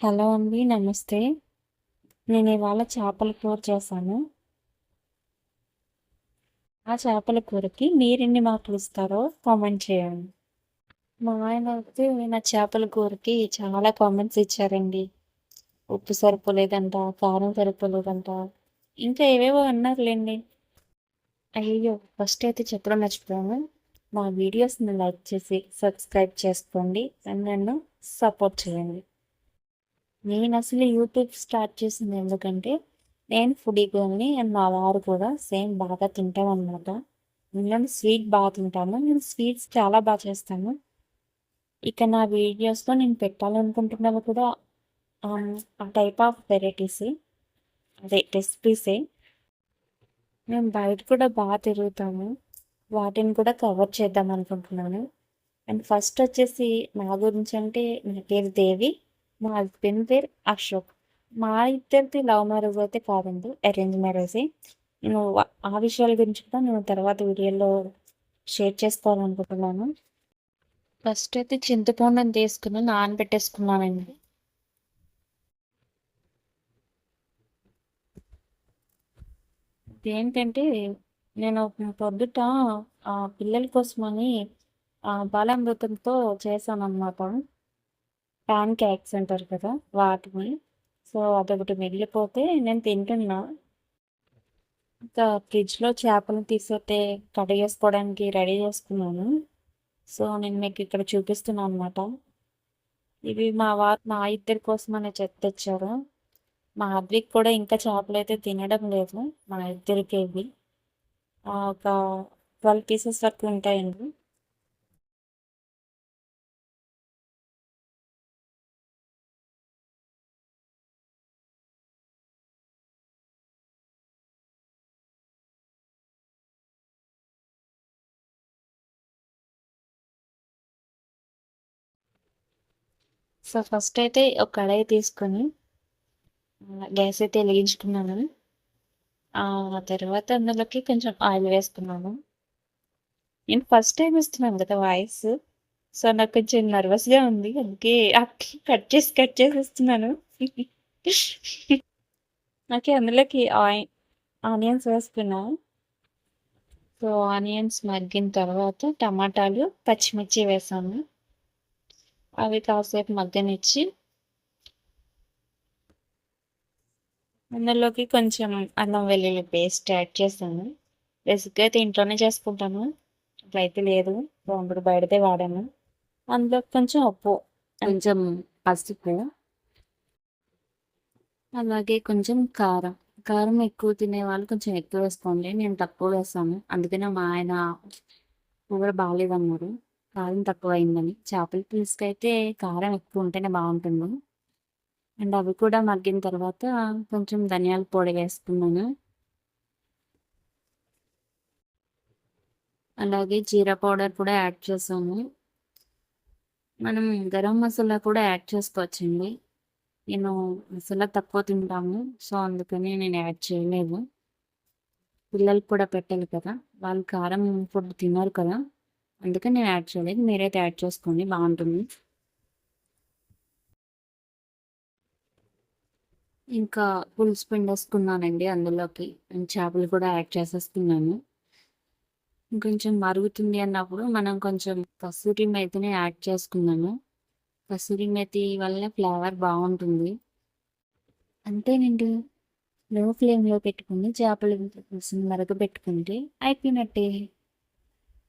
Hello అండి నమస్తే. నేను ఇవాళ చేపల కూర చేశాను. ఆ చేపల కూరకి మీరెన్ని మార్కులు ఇస్తారో కామెంట్ చేయండి. మా ఆయన అయితే నా చేపల కూరకి చాలా కామెంట్స్ ఇచ్చారండి. ఉప్పు సరిపోలేదంట కారం సరిపోలేదంట ఇంకా ఏవేవో అన్నారులేండి. అయ్యో ఫస్ట్ అయితే చెప్పడం మర్చిపోయాను. మా వీడియోస్ని లైక్ చేసి సబ్స్క్రైబ్ చేసుకోండి. అండ్ నన్ను సపోర్ట్ చేయండి. నేను అసలు యూట్యూబ్ స్టార్ట్ చేసింది ఎందుకంటే నేను ఫుడీ గర్ల్ని అండ్ మా వారు కూడా సేమ్ బాగా తింటాం అనమాట మేము స్వీట్ బాగా తింటాను. నేను స్వీట్స్ చాలా బాగా చేస్తాను. ఇక నా వీడియోస్లో నేను పెట్టాలనుకుంటున్నవి కూడా ఆ టైప్ ఆఫ్ వెరైటీస్ అదే రెసిపీసే మేము బయట కూడా బాగా తిరుగుతాము వాటిని కూడా కవర్ చేద్దాం అనుకుంటున్నాను. అండ్ ఫస్ట్ వచ్చేసి నా గురించి అంటే నా పేరు దేవి. మా హస్బెండ్ పేరు అశోక్. మా ఇద్దరిది లవ్ మ్యారేజ్ అయితే కాదండి అరేంజ్ మ్యారేజే నేను ఆ విషయాల గురించి కూడా నేను తర్వాత వీడియోలో షేర్ చేసుకోవాలనుకుంటున్నాను. ఫస్ట్ అయితే చింతపండుని తీసుకుని నానబెట్టేసుకున్నానండి. ఏంటంటే నేను పొద్దుట పిల్లల కోసమని బాలామృతంతో చేశాను అన్నమాట ప్యాన్ కేక్స్ అంటారు కదా వాటిని. సో అదొకటి మిగిలిపోతే నేను తింటున్నా. ఇంకా ఫ్రిడ్జ్లో చేపలు తీసైతే కడిగేసుకోవడానికి రెడీ చేసుకున్నాను. సో నేను మీకు ఇక్కడ చూపిస్తున్నాను అనమాట ఇవి మా వా మా ఇద్దరి కోసం అనే చెత్త తెచ్చారు. మా అద్దరికి కూడా ఇంకా చేపలు అయితే తినడం లేదు మా ఇద్దరికి ఇవి. ఒక ట్వెల్వ్ పీసెస్ వరకు ఉంటాయండి. సో ఫస్ట్ అయితే ఒక కడాయి తీసుకొని గ్యాస్ అయితే వెలిగించుకున్నాను. ఆ తర్వాత అందులోకి కొంచెం ఆయిల్ వేసుకున్నాను. నేను ఫస్ట్ టైం ఇస్తున్నాను కదా వాయిస్. సో నాకు కొంచెం నర్వస్గా ఉంది. అందుకే కట్ చేసి కట్ చేసి ఇస్తున్నాను. నాకు అందులోకి ఆయి ఆనియన్స్ వేసుకున్నాను. సో ఆనియన్స్ మగ్గిన తర్వాత టమాటాలు పచ్చిమిర్చి వేసాను. అవి కాసేపు మగ్గనిచ్చి అందులోకి కొంచెం అల్లం వెల్లుల్లి పేస్ట్ యాడ్ చేస్తాను బేసిక్గా అయితే ఇంట్లోనే చేసుకుంటాను. అట్లయితే లేదు. ఇప్పుడు బయటదే వాడాను. అందులో కొంచెం ఉప్పు కొంచెం పసుపు అలాగే కొంచెం కారం. కారం ఎక్కువ తినే వాళ్ళు కొంచెం ఎక్కువ వేసుకోండి. నేను తక్కువ వేస్తాను. అందుకనే మా ఆయన కూర బాగాలేదన్నారు. కారం తక్కువ అయిందని చేపల పులుసుకి అయితే కారం ఎక్కువ ఉంటేనే బాగుంటుంది. అండ్ అవి కూడా మగ్గిన తర్వాత కొంచెం ధనియాల పొడి వేసుకున్నాను. అలాగే జీరా పౌడర్ కూడా యాడ్ చేసాము మనం గరం మసాలా కూడా యాడ్ చేసుకోవచ్చండి. నేను మసాలా తక్కువ తింటాము సో అందుకని నేను యాడ్ చేయలేదు. పిల్లలకు కూడా పెట్టాలి కదా వాళ్ళు కారం ఫుడ్ తిన్నారు కదా. అందుకని నేను యాడ్ చేయలేదు. మీరైతే యాడ్ చేసుకోండి. బాగుంటుంది. ఇంకా పులుసు పిండేసుకున్నానండి అందులోకి. చేపలు కూడా యాడ్ చేసేసుకున్నాను ఇంకొంచెం మరుగుతుంది అన్నప్పుడు మనం కొంచెం కసూరి మెతిని యాడ్ చేసుకున్నాను కసూరి మెతి వల్ల ఫ్లేవర్ బాగుంటుంది. అంతేనండి. లో ఫ్లేమ్లో పెట్టుకుని చేపలు మరగ పెట్టుకుంటే అయిపోయినట్టే.